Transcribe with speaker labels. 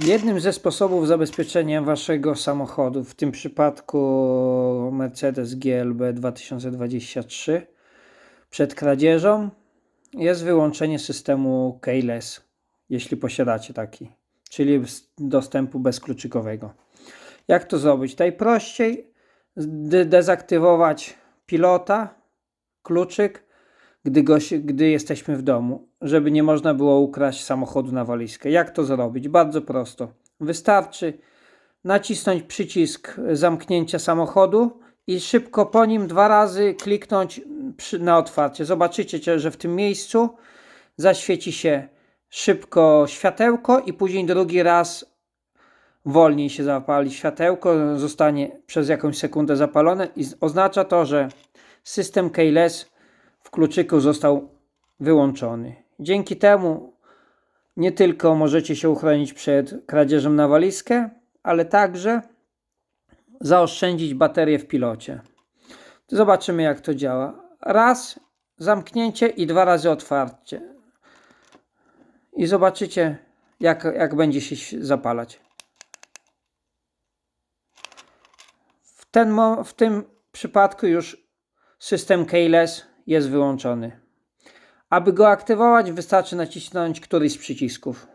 Speaker 1: Jednym ze sposobów zabezpieczenia waszego samochodu, w tym przypadku Mercedes GLB 2023, przed kradzieżą jest wyłączenie systemu keyless, jeśli posiadacie taki, czyli dostępu bezkluczykowego. Jak to zrobić? Najprościej dezaktywować pilota, kluczyk, gdy, go, gdy jesteśmy w domu, żeby nie można było ukraść samochodu na walizkę. Jak to zrobić? Bardzo prosto. Wystarczy nacisnąć przycisk zamknięcia samochodu i szybko po nim dwa razy kliknąć przy, na otwarcie. Zobaczycie, że w tym miejscu zaświeci się szybko światełko i później drugi raz wolniej się zapali światełko, zostanie przez jakąś sekundę zapalone i oznacza to, że system keyless kluczyku został wyłączony. Dzięki temu nie tylko możecie się uchronić przed kradzieżą na walizkę, ale także zaoszczędzić baterię w pilocie. Zobaczymy jak to działa. Raz zamknięcie i dwa razy otwarcie. I zobaczycie jak, jak będzie się zapalać. W, ten, w tym przypadku już system keyless jest wyłączony. Aby go aktywować, wystarczy nacisnąć któryś z przycisków.